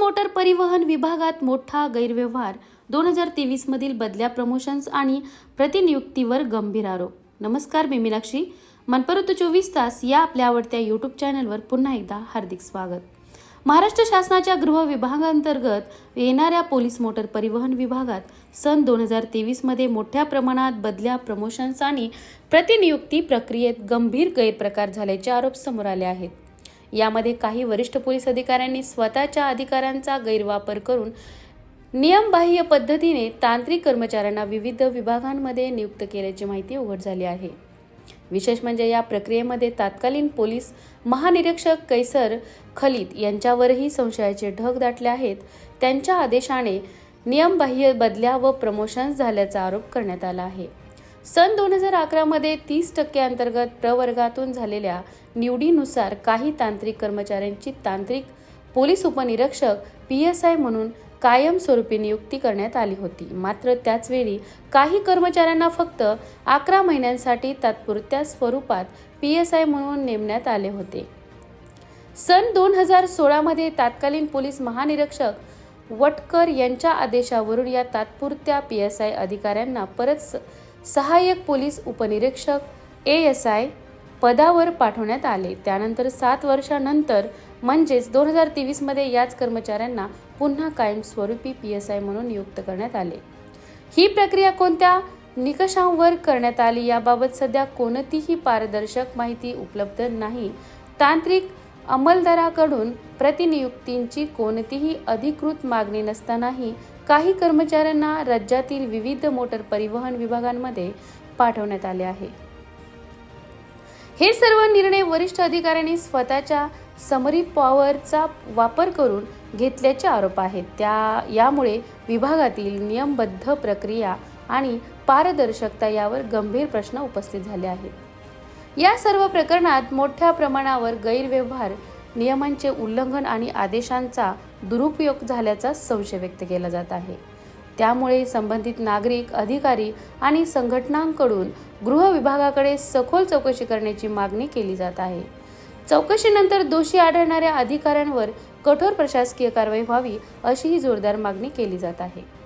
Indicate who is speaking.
Speaker 1: Motor परिवहन विभागात मोठा गैरव्यवहार. दोन हजार तेवीसमधील बदल्या प्रमोशन्स आणि प्रतिनियुक्तीवर गंभीर आरोप. नमस्कार मी मीनाक्षी. मनपरत चोवीस तास या आपल्या आवडत्या यूट्यूब चॅनलवर पुन्हा एकदा हार्दिक स्वागत. महाराष्ट्र शासनाच्या गृह विभागांतर्गत येणाऱ्या पोलीस मोटर परिवहन विभागात सन दोन हजार तेवीसमध्ये मोठ्या प्रमाणात बदल्या प्रमोशन्स आणि प्रतिनियुक्ती प्रक्रियेत गंभीर गैरप्रकार झाल्याचे आरोप समोर आले आहेत. यामध्ये काही वरिष्ठ पोलीस अधिकाऱ्यांनी स्वतःच्या अधिकारांचा गैरवापर करून नियमबाह्य पद्धतीने तांत्रिक कर्मचाऱ्यांना विविध विभागांमध्ये नियुक्त केल्याची माहिती उघड झाली आहे. विशेष म्हणजे या प्रक्रियेमध्ये तत्कालीन पोलीस महानिरीक्षक कैसर खलीद यांच्यावरही संशयाचे ढग दाटले आहेत. त्यांच्या आदेशाने नियमबाह्य बदल्या व प्रमोशन्स झाल्याचा आरोप करण्यात आला आहे. सन दोन हजार अकरामध्ये तीस टक्के अंतर्गत प्रवर्गातून झालेल्या निवडीनुसार काही तांत्रिक कर्मचाऱ्यांची तांत्रिक पोलीस उपनिरीक्षक पी एस आय म्हणून कायमस्वरूपी नियुक्ती करण्यात आली होती. मात्र त्याचवेळी काही कर्मचाऱ्यांना फक्त अकरा महिन्यांसाठी तात्पुरत्या स्वरूपात पी एस आय म्हणून नेमण्यात आले होते. सन दोन हजार सोळामध्ये तत्कालीन पोलीस महानिरीक्षक वटकर यांच्या आदेशावरून या तात्पुरत्या पी एस आय अधिकाऱ्यांना परत सहाय्यक पोलीस उपनिरीक्षक ए एस आय पदावर पाठवण्यात आले. त्यानंतर सात वर्षानंतर म्हणजेच दोन हजार तेवीसमध्ये याच कर्मचाऱ्यांना पुन्हा कायमस्वरूपी पी एस आय म्हणून नियुक्त करण्यात आले. ही प्रक्रिया कोणत्या निकषांवर करण्यात आली याबाबत सध्या कोणतीही पारदर्शक माहिती उपलब्ध नाही. तांत्रिक अंमलदाराकडून प्रतिनियुक्तींची कोणतीही अधिकृत मागणी नसतानाही काही कर्मचाऱ्यांना राज्यातील विविध मोटर परिवहन विभागांमध्ये पाठवण्यात आले आहे. हे सर्व निर्णय वरिष्ठ अधिकाऱ्यांनी स्वतःच्या समरी पॉवरचा वापर करून घेतल्याचे आरोप आहेत. त्या यामुळे विभागातील नियमबद्ध प्रक्रिया आणि पारदर्शकता यावर गंभीर प्रश्न उपस्थित झाले आहेत. या सर्व प्रकरणात मोठ्या प्रमाणावर गैरव्यवहार नियमांचे उल्लंघन आणि आदेशांचा दुरुपयोग झाल्याचा संशय व्यक्त केला जात आहे. त्यामुळे संबंधित नागरिक अधिकारी आणि संघटनांकडून गृह विभागाकडे सखोल चौकशी करण्याची मागणी केली जात आहे. चौकशीनंतर दोषी आढळणाऱ्या अधिकाऱ्यांवर कठोर प्रशासकीय कारवाई व्हावी अशीही जोरदार मागणी केली जात आहे.